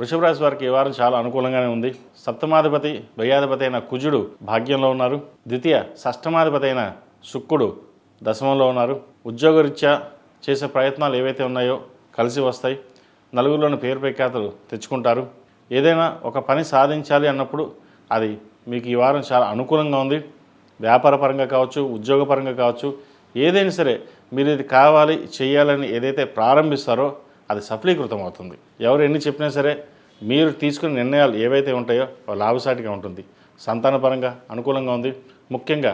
వృషభరాశి వారికి ఈ వారం చాలా అనుకూలంగానే ఉంది. సప్తమాధిపతి ద్వయాధిపతి అయిన కుజుడు భాగ్యంలో ఉన్నారు. ద్వితీయ షష్టమాధిపతి అయిన శుక్రుడు దశమంలో ఉన్నారు. ఉద్యోగరీత్యా చేసే ప్రయత్నాలు ఏవైతే ఉన్నాయో కలిసి వస్తాయి. నలుగురిలోని పేరు ప్రఖ్యాతలు తెచ్చుకుంటారు. ఏదైనా ఒక పని సాధించాలి అన్నప్పుడు అది మీకు ఈ వారం చాలా అనుకూలంగా ఉంది. వ్యాపారపరంగా కావచ్చు ఉద్యోగపరంగా కావచ్చు ఏదైనా సరే మీరు ఇది కావాలి చేయాలని ఏదైతే ప్రారంభిస్తారో అది సఫలీకృతం అవుతుంది ఎవరు ఎన్ని చెప్పినా సరే మీరు తీసుకునే నిర్ణయాలు ఏవైతే ఉంటాయో లాభసాటిగా ఉంటుంది. సంతానపరంగా అనుకూలంగా ఉంది. ముఖ్యంగా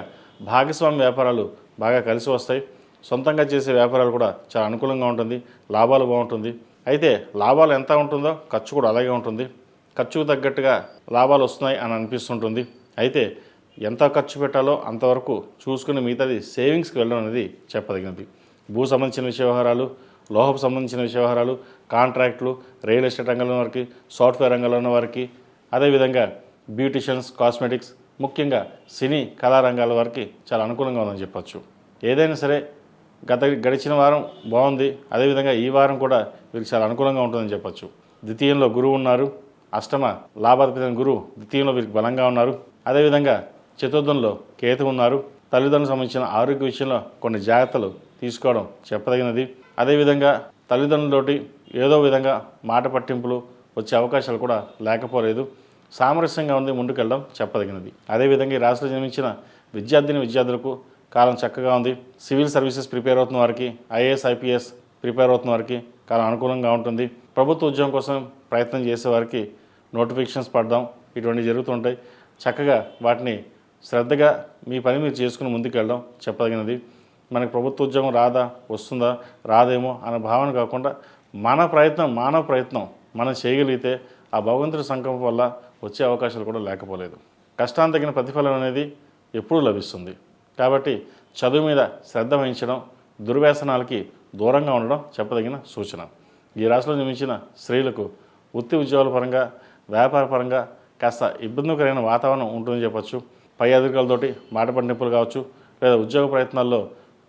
భాగస్వామి వ్యాపారాలు బాగా కలిసి వస్తాయి. సొంతంగా చేసే వ్యాపారాలు కూడా చాలా అనుకూలంగా ఉంటుంది. లాభాలు బాగుంటుంది. అయితే లాభాలు ఎంత ఉంటుందో ఖర్చు కూడా అలాగే ఉంటుంది. ఖర్చుకు తగ్గట్టుగా లాభాలు వస్తున్నాయి అని అనిపిస్తుంటుంది. అయితే ఎంత ఖర్చు పెట్టాలో అంతవరకు చూసుకుని మిగతాది సేవింగ్స్కి వెళ్ళడం అనేది చెప్పదగినది. భూ సంబంధించిన విషయ వ్యవహారాలు లోహపు సంబంధించిన వ్యవహారాలు కాంట్రాక్టులు రియల్ ఎస్టేట్ రంగంలో ఉన్న వారికి సాఫ్ట్వేర్ రంగంలో ఉన్న వారికి అదేవిధంగా బ్యూటిషియన్స్ కాస్మెటిక్స్ ముఖ్యంగా సినీ కళారంగాల వారికి చాలా అనుకూలంగా ఉందని చెప్పొచ్చు. ఏదైనా సరే గత గడిచిన వారం బాగుంది అదేవిధంగా ఈ వారం కూడా వీరికి చాలా అనుకూలంగా ఉంటుందని చెప్పొచ్చు. ద్వితీయంలో గురువు ఉన్నారు అష్టమ లాభాధిపతి గురువు ద్వితీయంలో వీరికి బలంగా ఉన్నారు. అదేవిధంగా చతుర్థంలో కేతు ఉన్నారు. తల్లిదండ్రులకు సంబంధించిన ఆరోగ్య విషయంలో కొన్ని జాగ్రత్తలు తీసుకోవడం చెప్పదగినది. అదేవిధంగా తల్లిదండ్రులతోటి ఏదో విధంగా మాట పట్టింపులు వచ్చే అవకాశాలు కూడా లేకపోలేదు. సామరస్యంగా ఉంది ముందుకెళ్ళడం చెప్పదగినది. అదేవిధంగా ఈ రాష్ట్రంలో జన్మించిన విద్యార్థిని విద్యార్థులకు కాలం చక్కగా ఉంది. సివిల్ సర్వీసెస్ ప్రిపేర్ అవుతున్న వారికి ఐఏఎస్ ఐపీఎస్ ప్రిపేర్ అవుతున్న వారికి కాలం అనుకూలంగా ఉంటుంది. ప్రభుత్వ ఉద్యోగం కోసం ప్రయత్నం చేసే వారికి నోటిఫికేషన్స్ పడదాం ఇటువంటివి జరుగుతుంటాయి చక్కగా వాటిని శ్రద్ధగా మీ పని మీరు చేసుకుని ముందుకెళ్ళడం చెప్పదగినది. మనకి ప్రభుత్వ ఉద్యోగం రాదా వస్తుందా రాదేమో అనే భావన కాకుండా మన ప్రయత్నం మానవ ప్రయత్నం మనం చేయగలిగితే ఆ భగవంతుడి సంకల్పం వల్ల వచ్చే అవకాశాలు కూడా లేకపోలేదు. కష్టాన్ని తగిన ప్రతిఫలం అనేది ఎప్పుడూ లభిస్తుంది. కాబట్టి చదువు మీద శ్రద్ధ వహించడం దుర్వ్యసనాలకి దూరంగా ఉండడం చెప్పదగిన సూచన. ఈ రాశిలో నిర్మించిన స్త్రీలకు వృత్తి ఉద్యోగాల పరంగా వ్యాపార పరంగా కాస్త ఇబ్బందికరమైన వాతావరణం ఉంటుందని చెప్పొచ్చు. పై అధికారులతోటి మాట పట్టింపులు కావచ్చు లేదా ఉద్యోగ ప్రయత్నాల్లో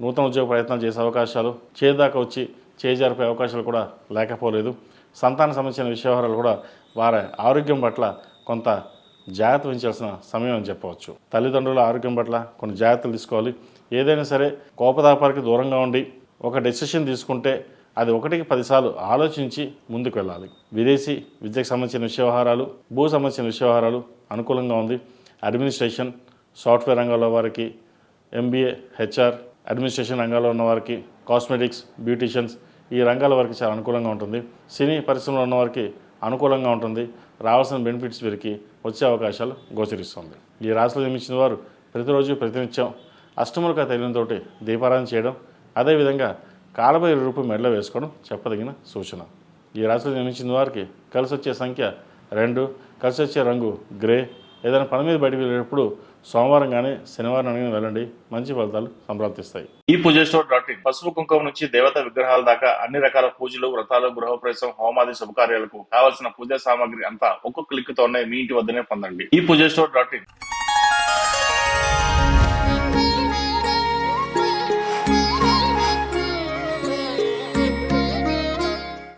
నూతన ఉద్యోగ ప్రయత్నాలు చేసే అవకాశాలు చేదాకా వచ్చి చేజారిపే అవకాశాలు కూడా లేకపోలేదు. సంతాన సంబంధించిన విషయవహారాలు కూడా వారి ఆరోగ్యం పట్ల కొంత జాగ్రత్త వహించాల్సిన సమయం అని చెప్పవచ్చు. తల్లిదండ్రుల ఆరోగ్యం పట్ల కొన్ని జాగ్రత్తలు తీసుకోవాలి. ఏదైనా సరే కోపదాపారికి దూరంగా ఉండి ఒక డెసిషన్ తీసుకుంటే అది ఒకటికి పదిసార్లు ఆలోచించి ముందుకు వెళ్ళాలి. విదేశీ విద్యకు సంబంధించిన విషయవహారాలు వ్యవహారాలు భూ సంబంధించిన విషయవహారాలు అనుకూలంగా ఉంది. అడ్మినిస్ట్రేషన్ సాఫ్ట్వేర్ రంగంలో వారికి ఎంబీఏ హెచ్ఆర్ అడ్మినిస్ట్రేషన్ రంగాల్లో ఉన్న వారికి కాస్మెటిక్స్ బ్యూటీషియన్స్ ఈ రంగాల వారికి చాలా అనుకూలంగా ఉంటుంది. సినీ పరిశ్రమలో ఉన్న వారికి అనుకూలంగా ఉంటుంది. రావాల్సిన బెనిఫిట్స్ వీరికి వచ్చే అవకాశాలు గోచరిస్తుంది. ఈ రాశిలో జన్మించిన వారు ప్రతిరోజు ప్రతినిత్యం అష్టములుగా తైలంతోటి దీపారాధన చేయడం అదేవిధంగా కాలభైరు రూపు మెడలో వేసుకోవడం చెప్పదగిన సూచన. ఈ రాశిలో జన్మించిన వారికి కలిసి వచ్చే సంఖ్య రెండు కలిసి వచ్చే రంగు గ్రే. ఏదైనా పని మీద బయటకు వెళ్ళేటప్పుడు సోమవారం కానీ శనివారం కానీ వెళ్ళండి. మంచి ఫలితాలు సంప్రాప్తిస్తాయి. ఈ పూజ స్టోర్ డాట్ ఇన్ పసుపు కుంకుమ నుంచి దేవత విగ్రహాల దాకా అన్ని రకాల పూజలు వ్రతాలు గృహప్రవేశం హోమాది శుభకార్యాలకు కావలసిన పూజా సామాగ్రి అంతా ఒక్కొక్క క్లిక్ తోనే మీ ఇంటి వద్దనే పొందండి. ఈ పూజ స్టోర్ డాట్ ఇన్.